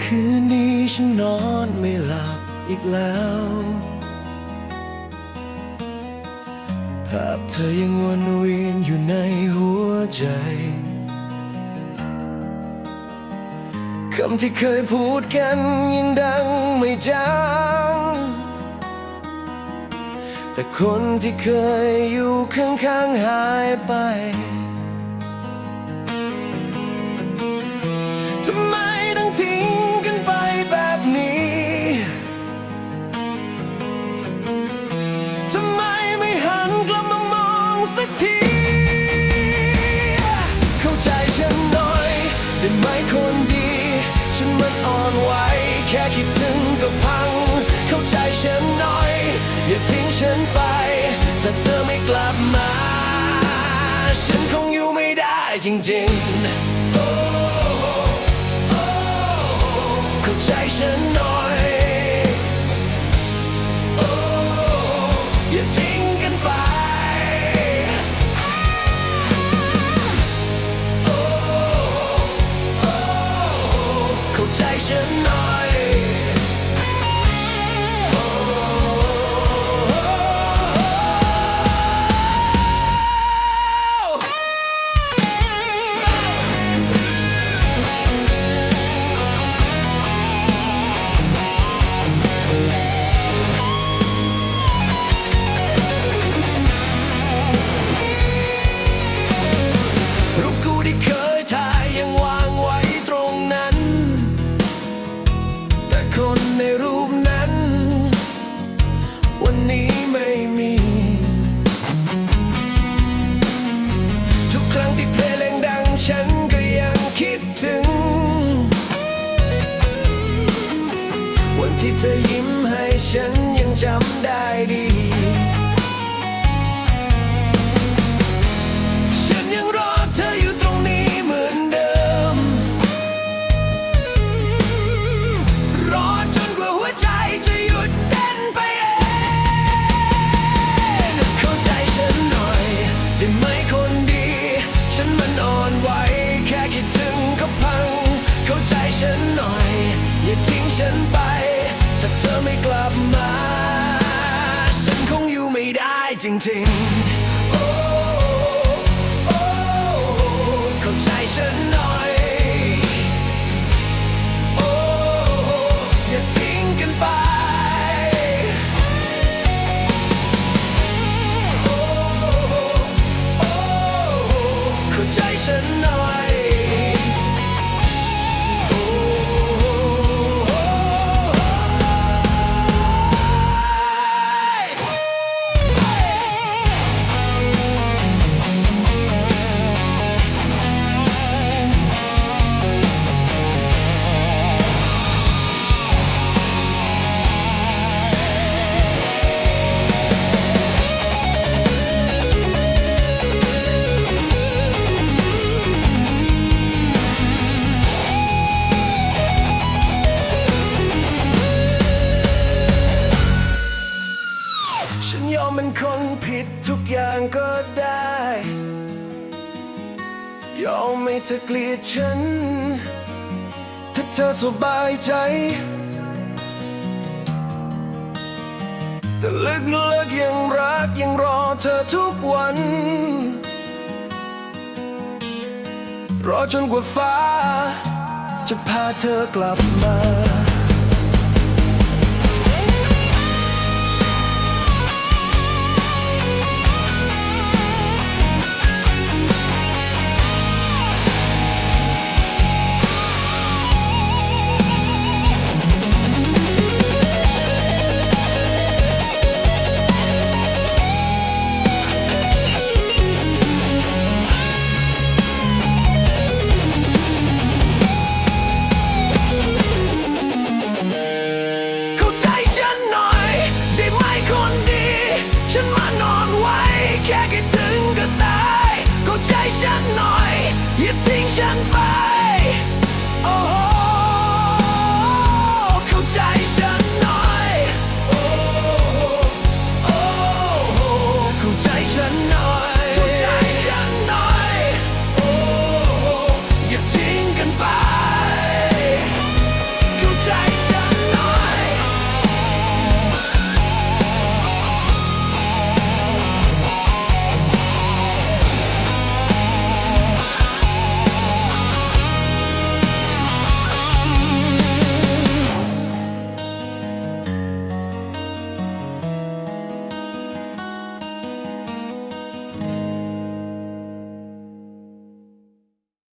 คืนนี้ฉันนอนไม่หลับอีกแล้ว ภาพเธอยังวนเวียนอยู่ในหัวใจ คำที่เคยพูดกันยังดังไม่จางแต่คนที่เคยอยู่ข้างๆหายไปทำไมต้องทิ้งกันไปแบบนี้ทำไมไม่หันกลับมามองสักที เข้าใจฉันหน่อยได้ไหมคน ฉันมันอ่อนไหวแค่คิดถึงก็พัง เข้าใจฉันหน่อย อย่าทิ้งฉันไป ถ้าเธอไม่กลับมา ฉันคงอยู่ไม่ได้จริงๆเข้าใจฉันหน่อย เธอยิ้มให้ฉันยังจำได้ดีฉันยังรอเธออยู่ตรงนี้เหมือนเดิมรอจนกว่าหัวใจจะหยุดเต้นไป กลับมา ฉันคงอยู่ไม่ได้จริงๆ กอย่างก็ได้ ยอมไม่เธอเกลียดฉัน ถ้าเธอสบายใจ แต่ลึกๆยังรักยังรอเธอทุกวัน รอจนกว่าฟ้า จะพาเธอกลับมา